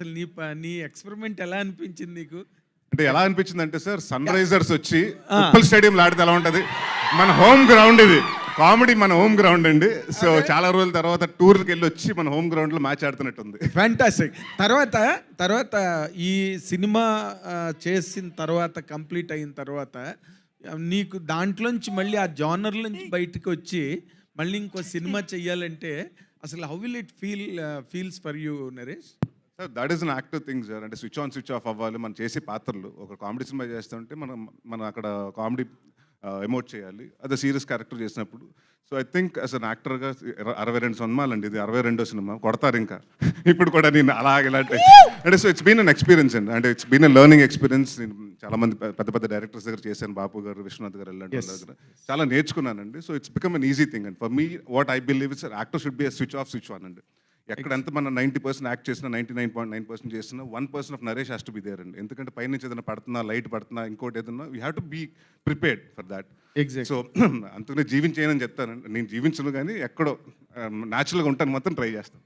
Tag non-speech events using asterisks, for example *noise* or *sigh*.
అసలు నీ నీ ఎక్స్పెరిమెంట్ ఎలా అనిపించింది నీకు? అంటే ఎలా అనిపించింది అంటే సార్ సన్ రైజర్స్ వచ్చి ఉప్పల్ స్టేడియం ఆడితే ఎలా ఉంటది? మన హోమ్ గ్రౌండ్ ఇది. కామెడీ మన హోమ్ గ్రౌండ్ అండి. సో చాలా రోజుల తర్వాత టూర్కి వెళ్ళి వచ్చి మన హోమ్ గ్రౌండ్లో మ్యాచ్ ఆడుతున్నట్టుంది. ఫ్యాంటాస్టిక్ తర్వాత తర్వాత ఈ సినిమా చేసిన తర్వాత కంప్లీట్ అయిన తర్వాత నీకు దాంట్లోంచి మళ్ళీ ఆ జానర్ నుంచి బయటకు వచ్చి మళ్ళీ ఇంకో సినిమా చెయ్యాలంటే అసలు how will it feel feels for you Naresh? Sir that is an active thing sir అంటే స్విచ్ ఆన్ స్విచ్ ఆఫ్ అవ్వాలి. మనం చేసే పాత్రలు. ఒక కామెడీ సినిమా చేస్తుంటే మనం మనం అక్కడ కామెడీ ఎమోట్ చేయాలి. అదే సీరియస్ క్యారెక్టర్ చేసినప్పుడు. So I think as an యాక్టర్గా అరవై రెండు సినిమాలు అండి ఇది అరవై రెండో సినిమా. కొడతారు ఇంకా. *laughs* ఇప్పుడు కూడా నేను అలా ఇలాంటి అంటే so it's been an experience అండి. అంటే it's been a learning experience నేను చాలా మంది పెద్ద పెద్ద డైరెక్టర్స్ దగ్గర చేశాను. బాపు గారు విశ్వనాథ్ గారు ఇలాంటి దగ్గర. చాలా నేర్చుకున్నానండి. So it's become an easy thing and for me what I believe it's actor should be switch off switch on అండి. ఎక్కడ ఎంత మనం నైంటీ పర్సెంట్ యాక్ట్ చేసినా ninety nine point nine percent చేసినా one person of Naresh has to be there అండి. ఎందుకంటే పైనుంచి ఏదైనా పడుతున్నా లైట్ పడుతున్నా ఇంకోటి ఏదన్నా we have to be prepared for that exact so అందుకనే జీవించేయనని చెప్తాను. నేను జీవించను కానీ ఎక్కడో న్యాచురల్గా ఉంటాను మాత్రం ట్రై చేస్తాను.